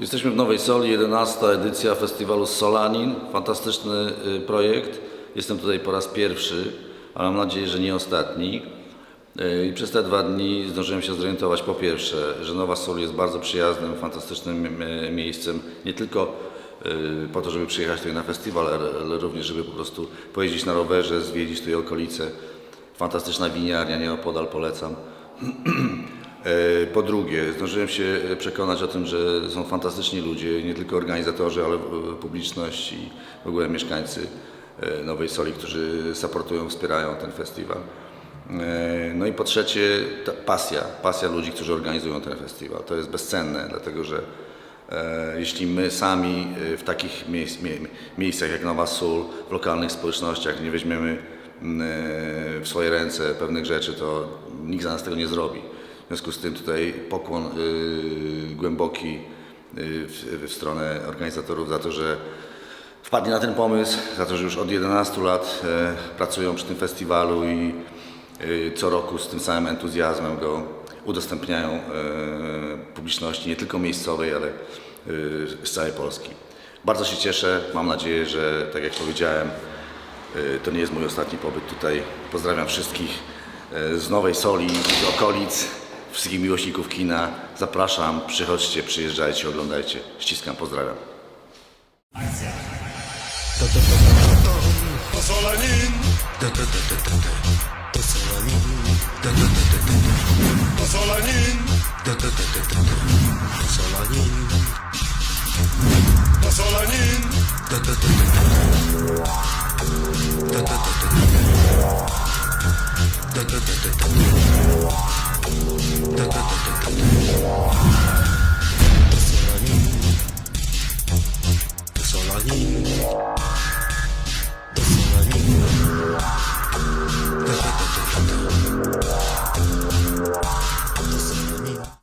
Jesteśmy w Nowej Soli, 11 edycja festiwalu Solanin. Fantastyczny y, projekt. Jestem tutaj po raz pierwszy, ale mam nadzieję, że nie ostatni. Y, I przez te dwa dni zdążyłem się zorientować po pierwsze, że Nowa Sol jest bardzo przyjaznym, fantastycznym y, miejscem, nie tylko po to, żeby przyjechać tutaj na festiwal, ale również, żeby po prostu pojeździć na rowerze, zwiedzić tutaj okolice. Fantastyczna winiarnia, nieopodal polecam. E, Po drugie, zdążyłem się przekonać o tym, że są fantastyczni ludzie, nie tylko organizatorzy, ale publiczność i w ogóle mieszkańcy e, Nowej Soli, którzy supportują, wspierają ten festiwal. E, No i po trzecie, pasja, pasja ludzi, którzy organizują ten festiwal. To jest bezcenne, dlatego że jeśli my sami w takich miejsc, mie, miejscach jak Nowa Sól, w lokalnych społecznościach nie weźmiemy w swoje ręce pewnych rzeczy, to nikt za nas tego nie zrobi. W związku z tym tutaj pokłon y, głęboki y, w, w stronę organizatorów za to, że wpadli na ten pomysł, za to, że już od 11 lat e, pracują przy tym festiwalu i e, co roku z tym samym entuzjazmem go udostępniają e, publiczności, nie tylko miejscowej, ale e, z całej Polski. Bardzo się cieszę, mam nadzieję, że tak jak powiedziałem, e, E, to nie jest mój ostatni pobyt tutaj. Pozdrawiam wszystkich e, z Nowej Soli, z okolic, wszystkich miłośników kina. Zapraszam, przychodźcie, przyjeżdżajcie, oglądajcie. Ściskam, pozdrawiam. Wow.